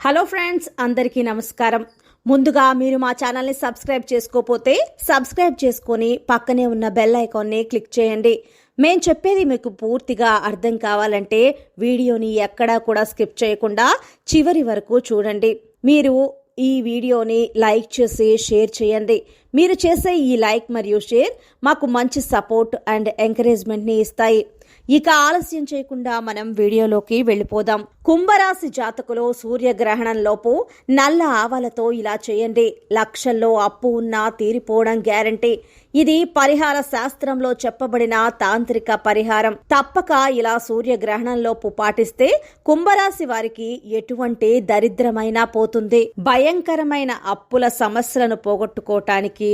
Hello friends అందరికీ నమస్కారం. ముందుగా మీరు మా ఛానల్ని సబ్స్క్రైబ్ చేసుకోకపోతే సబ్స్క్రైబ్ చేసుకొని పక్కనే ఉన్న బెల్ ఐకాన్ని క్లిక్ చేయండి. మేము చెప్పేది మీకు పూర్తిగా అర్థం కావాలంటే వీడియోని ఎక్కడా కూడా స్కిప్ చేయకుండా చివరి వరకు చూడండి. మీరు ఈ వీడియోని లైక్ చేసి షేర్ చేయండి. మీరు చేసే ఈ లైక్ మరియు షేర్ మాకు మంచి సపోర్ట్ అండ్ ఎంకరేజ్మెంట్ని ఇస్తాయి. ఇక ఆలస్యం చేయకుండా మనం వీడియోలోకి వెళ్ళిపోదాం. కుంభరాశి జాతకులు సూర్యగ్రహణంలోపు నల్ల ఆవాలతో ఇలా చేయండి. లక్షల్లో అప్పు ఉన్నా తీరిపోవడం గ్యారంటీ. ఇది పరిహార శాస్త్రంలో చెప్పబడిన తాంత్రిక పరిహారం. తప్పక ఇలా సూర్యగ్రహణంలోపు పాటిస్తే కుంభరాశి వారికి ఎటువంటి దరిద్రమైనా పోతుంది. భయంకరమైన అప్పుల సమస్యలను పోగొట్టుకోవటానికి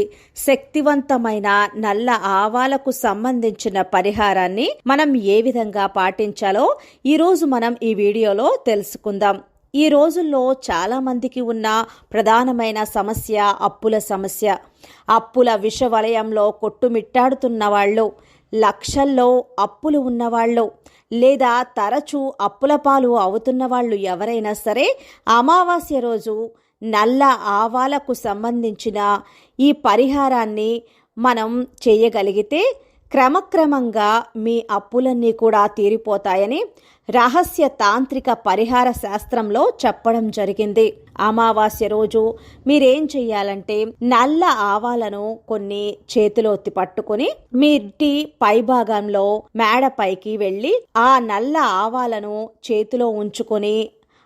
శక్తివంతమైన నల్ల ఆవాలకు సంబంధించిన పరిహారాన్ని మనం ఏ విధంగా పాటించాలో ఈరోజు మనం ఈ వీడియోలో తెలుసుకుందాం. ఈ రోజుల్లో చాలామందికి ఉన్న ప్రధానమైన సమస్య అప్పుల సమస్య. అప్పుల విషవలయంలో కొట్టుమిట్టాడుతున్న వాళ్ళు లక్షల్లో అప్పులు ఉన్నవాళ్ళు లేదా తరచూ అప్పుల పాలు అవుతున్న వాళ్ళు ఎవరైనా సరే అమావాస్య రోజు నల్ల ఆవాలకు సంబంధించిన ఈ పరిహారాన్ని మనం చేయగలిగితే క్రమక్రమంగా మీ అప్పులన్నీ కూడా తీరిపోతాయని రహస్య తాంత్రిక పరిహార శాస్త్రంలో చెప్పడం జరిగింది. అమావాస్య రోజు మీరేం చెయ్యాలంటే నల్ల ఆవాలను కొన్ని చేతిలోత్తి పట్టుకుని మీ ఇంటి పైభాగంలో మేడపైకి వెళ్ళి ఆ నల్ల ఆవాలను చేతిలో ఉంచుకొని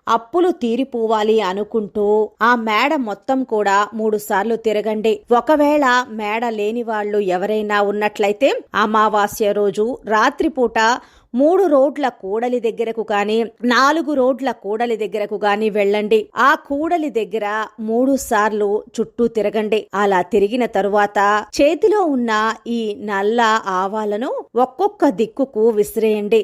అప్పులు తీరిపోవాలి అనుకుంటూ ఆ మేడ మొత్తం కూడా మూడు సార్లు తిరగండి. ఒకవేళ మేడ లేని వాళ్ళు ఎవరైనా ఉన్నట్లయితే అమావాస్య రోజు రాత్రిపూట మూడు రోడ్ల కూడలి దగ్గరకు గాని నాలుగు రోడ్ల కూడలి దగ్గరకు గాని వెళ్ళండి. ఆ కూడలి దగ్గర మూడు సార్లు చుట్టూ తిరగండి. అలా తిరిగిన తరువాత చేతిలో ఉన్న ఈ నల్ల ఆవాలను ఒక్కొక్క దిక్కుకు విసిరేయండి.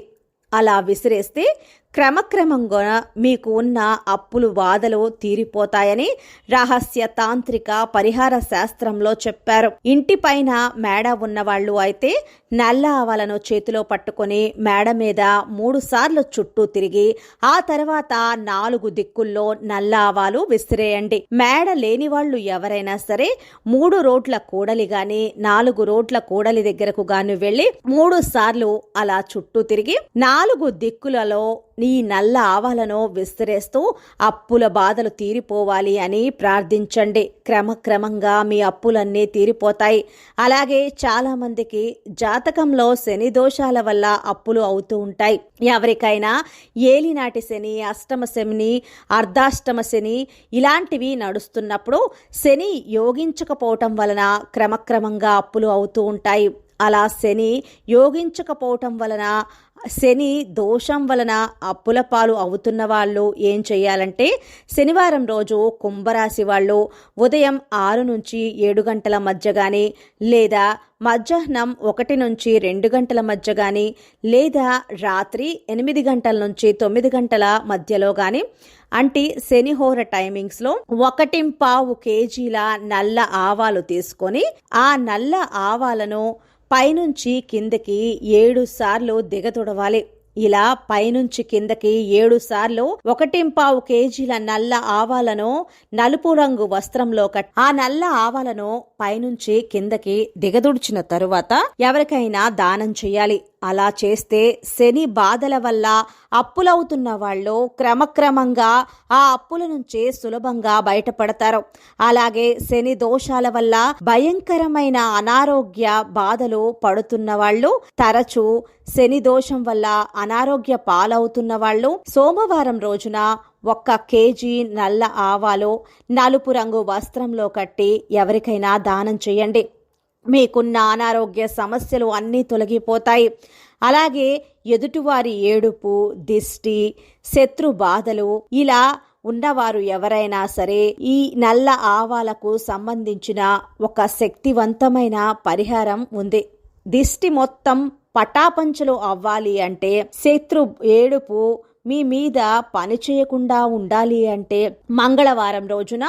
అలా విసిరేస్తే క్రమక్రమంగా మీకు ఉన్న అప్పులు బాధలు తీరిపోతాయని రహస్య తాంత్రిక పరిహార శాస్త్రంలో చెప్పారు. ఇంటిపైన మేడ ఉన్నవాళ్ళు అయితే నల్ల ఆవాలను చేతిలో పట్టుకొని మేడ మీద మూడు సార్లు చుట్టూ తిరిగి ఆ తర్వాత నాలుగు దిక్కుల్లో నల్ల ఆవాలు విసిరేయండి. మేడ లేని వాళ్ళు ఎవరైనా సరే మూడు రోడ్ల కూడలి గాని నాలుగు రోడ్ల కూడలి దగ్గరకు గాని వెళ్ళి మూడు సార్లు అలా చుట్టూ తిరిగి నాలుగు దిక్కులలో నీ నల్ల ఆవాలను విసిరేస్తూ అప్పుల బాధలు తీరిపోవాలి అని ప్రార్థించండి. క్రమక్రమంగా మీ అప్పులన్నీ తీరిపోతాయి. అలాగే చాలా మందికి జాతకంలో శని దోషాల వల్ల అప్పులు అవుతూ ఉంటాయి. ఎవరికైనా ఏలినాటి శని అష్టమ శని అర్ధాష్టమ శని ఇలాంటివి నడుస్తున్నప్పుడు శని యోగించకపోవటం వలన క్రమక్రమంగా అప్పులు అవుతూ ఉంటాయి. అలా శని యోగించకపోవటం వలన శని దోషం వలన అప్పుల పాలు అవుతున్న వాళ్ళు ఏం చేయాలంటే శనివారం రోజు కుంభరాశి వాళ్ళు ఉదయం ఆరు నుంచి ఏడు గంటల మధ్య కానీ లేదా మధ్యాహ్నం ఒకటి నుంచి రెండు గంటల మధ్య కానీ లేదా రాత్రి ఎనిమిది గంటల నుంచి తొమ్మిది గంటల మధ్యలో కానీ అంటే శనిహోర టైమింగ్స్లో ఒకటి పావు కేజీల నల్ల ఆవాలు తీసుకొని ఆ నల్ల ఆవాలను పైనుంచి కిందకి ఏడు సార్లు దిగతుడవాలి. ఇలా పైనుంచి కిందకి ఏడు సార్లు ఒకటింపావు కేజీల నల్ల ఆవాలను నలుపు రంగు వస్త్రంలో కట్ ఆ నల్ల ఆవాలను పైనుంచి కిందకి దిగదుడిచిన తరువాత ఎవరికైనా దానం చేయాలి. అలా చేస్తే శని బాధల వల్ల అప్పులవుతున్న వాళ్ళు క్రమక్రమంగా ఆ అప్పుల నుంచే సులభంగా బయటపడతారు. అలాగే శని దోషాల వల్ల భయంకరమైన అనారోగ్య బాధలు పడుతున్న వాళ్ళు తరచూ శని దోషం వల్ల అనారోగ్య పాలవుతున్న వాళ్ళు సోమవారం రోజున ఒక్క కేజీ నల్ల ఆవాలు నలుపు రంగు వస్త్రంలో కట్టి ఎవరికైనా దానం చేయండి. మీకున్న అనారోగ్య సమస్యలు అన్నీ తొలగిపోతాయి. అలాగే ఎదుటివారి ఏడుపు దిష్టి శత్రు బాధలు ఇలా ఉన్నవారు ఎవరైనా సరే ఈ నల్ల ఆవాలకు సంబంధించిన ఒక శక్తివంతమైన పరిహారం ఉంది. దిష్టి మొత్తం పటాపంచలు అవ్వాలి అంటే శత్రు ఏడుపు మీ మీద పని చేయకుండా ఉండాలి అంటే మంగళవారం రోజున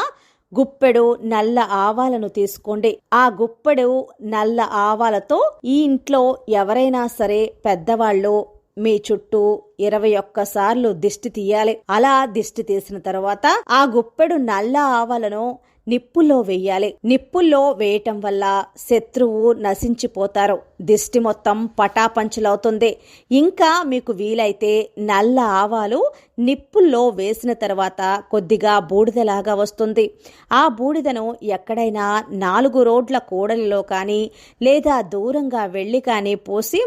గుప్పెడు నల్ల ఆవాలను తీసుకోండి. ఆ గుప్పెడు నల్ల ఆవాలతో ఈ ఇంట్లో ఎవరైనా సరే పెద్దవాళ్ళు మీ చుట్టూ ఇరవై ఒక్కసార్లు దిష్టి తీయాలి. అలా దిష్టి తీసిన తర్వాత ఆ గుప్పెడు నల్ల ఆవలను నిప్పుల్లో వేయాలి. నిప్పుల్లో వేయటం వల్ల శత్రువు నశించిపోతారు. దిష్టి మొత్తం పటాపంచులవుతుంది. ఇంకా మీకు వీలైతే నల్ల ఆవాలు నిప్పుల్లో వేసిన తర్వాత కొద్దిగా బూడిదలాగా వస్తుంది. ఆ బూడిదను ఎక్కడైనా నాలుగు రోడ్ల కూడలిలో కానీ లేదా దూరంగా వెళ్ళి కానీ పోసి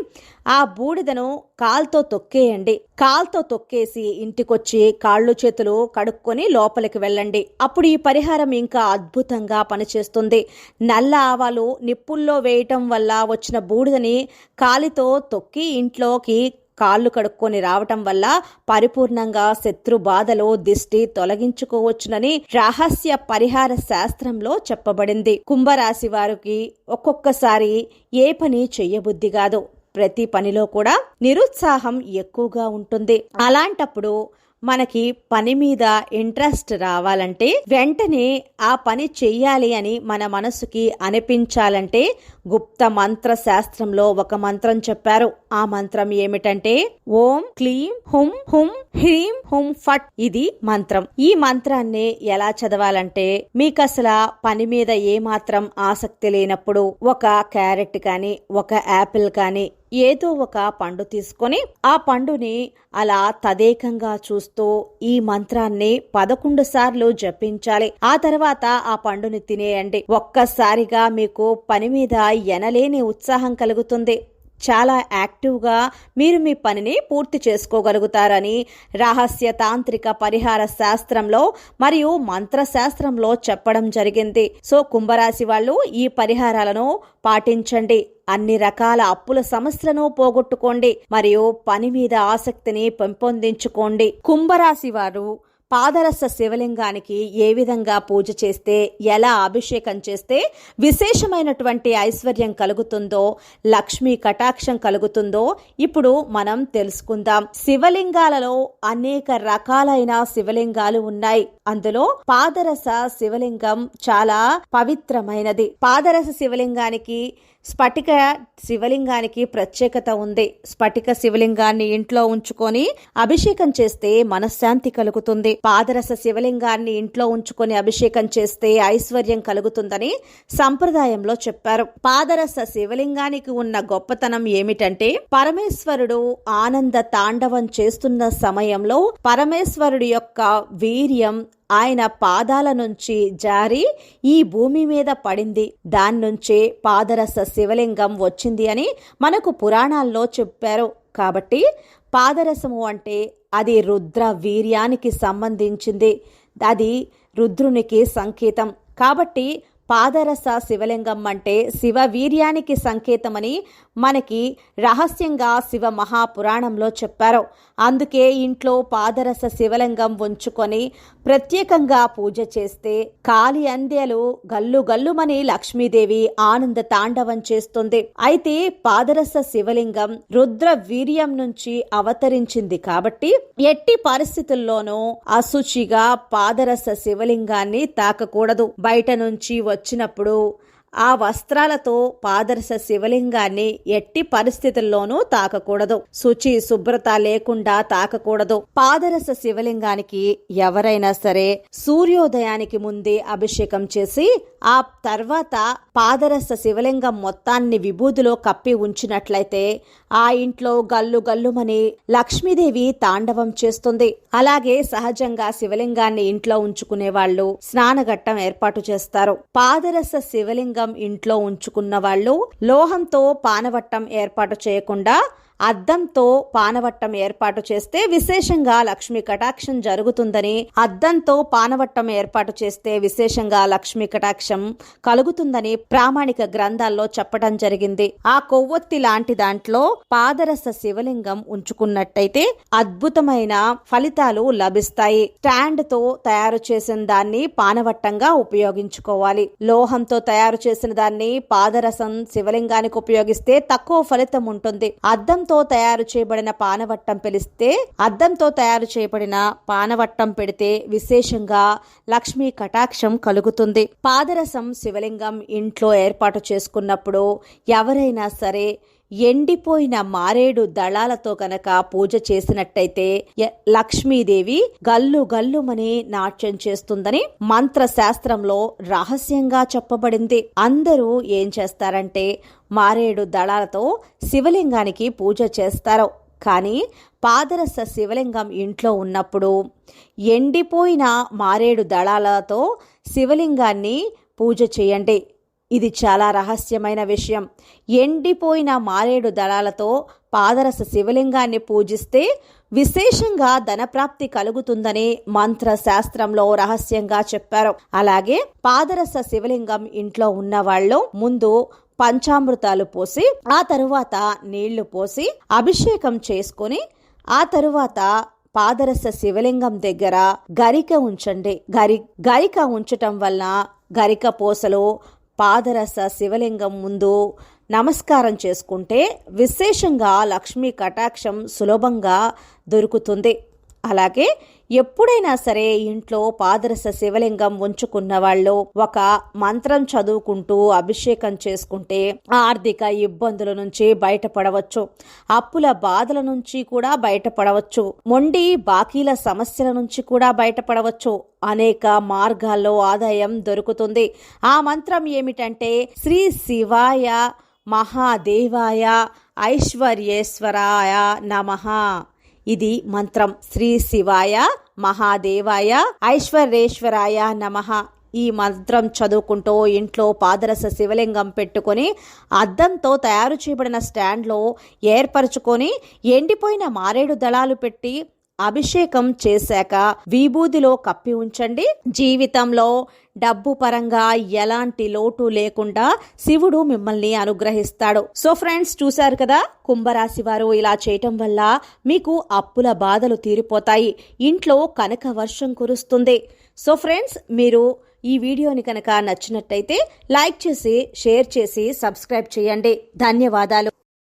ఆ బూడిదను కాల్తో తొక్కేయండి. కాల్తో తొక్కేసి ఇంటికొచ్చి కాళ్ళు చేతులు కడుక్కొని లోపలికి వెళ్ళండి. అప్పుడు ఈ పరిహారం ఇంకా అద్భుతంగా పనిచేస్తుంది. నల్ల ఆవాలు నిప్పుల్లో వేయటం వల్ల వచ్చిన బూడిదని కాలితో తొక్కి ఇంట్లోకి కాళ్ళు కడుక్కొని రావటం వల్ల పరిపూర్ణంగా శత్రు బాధలో దిష్టి తొలగించుకోవచ్చునని రహస్య పరిహార శాస్త్రంలో చెప్పబడింది. కుంభరాశి వారికి ఒక్కొక్కసారి ఏ పని చెయ్యబుద్ధి కాదు. ప్రతి పనిలో కూడా నిరుత్సాహం ఎక్కువగా ఉంటుంది. అలాంటప్పుడు మనకి పని మీద ఇంట్రెస్ట్ రావాలంటే వెంటనే ఆ పని చెయ్యాలి అని మన మనసుకి అనిపించాలంటే గుప్త మంత్ర శాస్త్రంలో ఒక మంత్రం చెప్పారు. ఆ మంత్రం ఏమిటంటే ఓం క్లీం హుం హుం హ్రీం హుం ఫట్ ఇది మంత్రం. ఈ మంత్రాన్ని ఎలా చదవాలంటే మీకు అసలు పని మీద ఏ మాత్రం ఆసక్తి లేనప్పుడు ఒక క్యారెట్ కానీ ఒక యాపిల్ కానీ ఏదో ఒక పండు తీసుకొని ఆ పండుని అలా తదేకంగా చూస్తూ ఈ మంత్రాన్ని పదకొండు సార్లు జపించాలి. ఆ తర్వాత ఆ పండుని తినేయండి. ఒక్కసారిగా మీకు పని మీద ఎనలేని ఉత్సాహం కలుగుతుంది. చాలా యాక్టివ్గా మీరు మీ పనిని పూర్తి చేసుకోగలుగుతారని రహస్య తాంత్రిక పరిహార శాస్త్రంలో మరియు మంత్రశాస్త్రంలో చెప్పడం జరిగింది. సో కుంభరాశి వాళ్ళు ఈ పరిహారాలను పాటించండి. అన్ని రకాల అప్పుల సమస్యలను పోగొట్టుకోండి. మరియు పని మీద ఆసక్తిని పెంపొందించుకోండి. కుంభరాశి వారు పాదరస శివలింగానికి ఏ విధంగా పూజ చేస్తే ఎలా అభిషేకం చేస్తే విశేషమైనటువంటి ఐశ్వర్యం కలుగుతుందో లక్ష్మీ కటాక్షం కలుగుతుందో ఇప్పుడు మనం తెలుసుకుందాం. శివలింగాలలో అనేక రకాలైన శివలింగాలు ఉన్నాయి. అందులో పాదరస శివలింగం చాలా పవిత్రమైనది. పాదరస శివలింగానికి స్ఫటిక శివలింగానికి ప్రత్యేకత ఉంది. స్ఫటిక శివలింగాన్ని ఇంట్లో ఉంచుకొని అభిషేకం చేస్తే మనశ్శాంతి కలుగుతుంది. పాదరస శివలింగాన్ని ఇంట్లో ఉంచుకొని అభిషేకం చేస్తే ఐశ్వర్యం కలుగుతుందని సంప్రదాయంలో చెప్పారు. పాదరస శివలింగానికి ఉన్న గొప్పతనం ఏమిటంటే పరమేశ్వరుడు ఆనంద తాండవం చేస్తున్న సమయంలో పరమేశ్వరుడు యొక్క వీర్యం ఆయన పాదాల నుంచి జారి ఈ భూమి మీద పడింది. దాని నుంచే పాదరస శివలింగం వచ్చింది అని మనకు పురాణాల్లో చెప్పారు. కాబట్టి పాదరసము అంటే అది రుద్ర వీర్యానికి సంబంధించింది. అది రుద్రునికి సంకేతం. కాబట్టి పాదరస శివలింగం అంటే శివ వీర్యానికి సంకేతమని మనకి రహస్యంగా శివ మహాపురాణంలో చెప్పారు. అందుకే ఇంట్లో పాదరస శివలింగం ఉంచుకొని ప్రత్యేకంగా పూజ చేస్తే కాలి అంద్యలు గల్లు గల్లుమని లక్ష్మీదేవి ఆనంద తాండవం చేస్తుంది. అయితే పాదరస శివలింగం రుద్ర వీర్యం నుంచి అవతరించింది కాబట్టి ఎట్టి పరిస్థితుల్లోనూ అశుచిగా పాదరస శివలింగాన్ని తాకకూడదు. బయట నుంచి వచ్చినప్పుడు ఆ వస్త్రాలతో పాదర్శ శివలింగాన్ని ఎట్టి పరిస్థితుల్లోనూ తాకకూడదు. శుచి శుభ్రత లేకుండా తాకకూడదు. పాదరస శివలింగానికి ఎవరైనా సరే సూర్యోదయానికి ముందే అభిషేకం చేసి ఆ తర్వాత పాదరస శివలింగం మొత్తాన్ని విభూదిలో కప్పి ఉంచినట్లయితే ఆ ఇంట్లో గల్లు గల్లుమని లక్ష్మీదేవి తాండవం చేస్తుంది. అలాగే సహజంగా శివలింగాన్ని ఇంట్లో ఉంచుకునే వాళ్ళు స్నానఘట్టం ఏర్పాటు చేస్తారు. పాదరస శివలింగం ఇంట్లో ఉంచుకున్న వాళ్ళు లోహంతో పానవట్టం ఏర్పాటు చేయకుండా అద్దంతో పానవట్టం ఏర్పాటు చేస్తే విశేషంగా లక్ష్మీ కటాక్షం జరుగుతుందని అద్దంతో పానవట్టం ఏర్పాటు చేస్తే విశేషంగా లక్ష్మీ కటాక్షం కలుగుతుందని ప్రామాణిక గ్రంథాల్లో చెప్పడం జరిగింది. ఆ కొవ్వొత్తి లాంటి దాంట్లో పాదరస శివలింగం ఉంచుకున్నట్టయితే అద్భుతమైన ఫలితాలు లభిస్తాయి. స్టాండ్తో తయారు చేసిన దాన్ని పానవట్టంగా ఉపయోగించుకోవాలి. లోహంతో తయారు చేసిన దాన్ని పాదరసం శివలింగానికి ఉపయోగిస్తే తక్కువ ఫలితం ఉంటుంది. అద్దం అద్దంతో తయారు చేయబడిన పానవట్టం పిలిస్తే అద్దంతో తయారు చేయబడిన పానవట్టం పెడితే విశేషంగా లక్ష్మీ కటాక్షం కలుగుతుంది. పాదరసం శివలింగం ఇంట్లో ఏర్పాటు చేసుకున్నప్పుడు ఎవరైనా సరే ఎండిపోయిన మారేడు దళాలతో గనక పూజ చేసినట్టయితే లక్ష్మీదేవి గల్లు గల్లుమని నాట్యం చేస్తుందని మంత్ర శాస్త్రంలో రహస్యంగా చెప్పబడింది. అందరూ ఏం చేస్తారంటే మారేడు దళాలతో శివలింగానికి పూజ చేస్తారు. కానీ పాదరస శివలింగం ఇంట్లో ఉన్నప్పుడు ఎండిపోయిన మారేడు దళాలతో శివలింగాన్ని పూజ చేయండి. ఇది చాలా రహస్యమైన విషయం. ఎండిపోయిన మారేడు దళాలతో పాదరస శివలింగాన్ని పూజిస్తే విశేషంగా ధనప్రాప్తి కలుగుతుందని మంత్ర శాస్త్రంలో రహస్యంగా చెప్పారు. అలాగే పాదరస శివలింగం ఇంట్లో ఉన్నవాళ్ళు ముందు పంచామృతాలు పోసి ఆ తరువాత నీళ్ళు పోసి అభిషేకం చేసుకొని ఆ తరువాత పాదరస శివలింగం దగ్గర గరిక ఉంచండి. గరి గరిక ఉంచటం వల్ల గరిక పూసలు పాదరస శివలింగం ముందు నమస్కారం చేసుకుంటే విశేషంగా లక్ష్మీ కటాక్షం సులభంగా దొరుకుతుంది. అలాగే ఎప్పుడైనా సరే ఇంట్లో పాదరస శివలింగం ఉంచుకున్న వాళ్ళు ఒక మంత్రం చదువుకుంటూ అభిషేకం చేసుకుంటే ఆర్థిక ఇబ్బందుల నుంచి బయటపడవచ్చు. అప్పుల బాధల నుంచి కూడా బయటపడవచ్చు. మొండి బాకీల సమస్యల నుంచి కూడా బయటపడవచ్చు. అనేక మార్గాల్లో ఆదాయం దొరుకుతుంది. ఆ మంత్రం ఏమిటంటే శ్రీ శివాయ మహాదేవాయ ఐశ్వర్యేశ్వరాయ నమః. ఇది మంత్రం. శ్రీ శివాయ మహాదేవాయ ఐశ్వర్యేశ్వరాయ నమః. ఈ మంత్రం చదువుకుంటూ ఇంట్లో పాదరస శివలింగం పెట్టుకొని అద్దంతో తయారు చేయబడిన స్టాండ్లో ఏర్పరచుకొని ఎండిపోయిన మారేడు దళాలు పెట్టి అభిషేకం చేశాక విభూదిలో కప్పి ఉంచండి. జీవితంలో డబ్బు పరంగా ఎలాంటి లోటు లేకుండా శివుడు మిమ్మల్ని అనుగ్రహిస్తాడు. సో ఫ్రెండ్స్ చూశారు కదా? కుంభరాశి వారు ఇలా చేయటం వల్ల మీకు అప్పుల బాధలు తీరిపోతాయి. ఇంట్లో కనక వర్షం కురుస్తుంది. సో ఫ్రెండ్స్ మీరు ఈ వీడియోని కనుక నచ్చినట్టయితే లైక్ చేసి షేర్ చేసి సబ్స్క్రైబ్ చేయండి. ధన్యవాదాలు.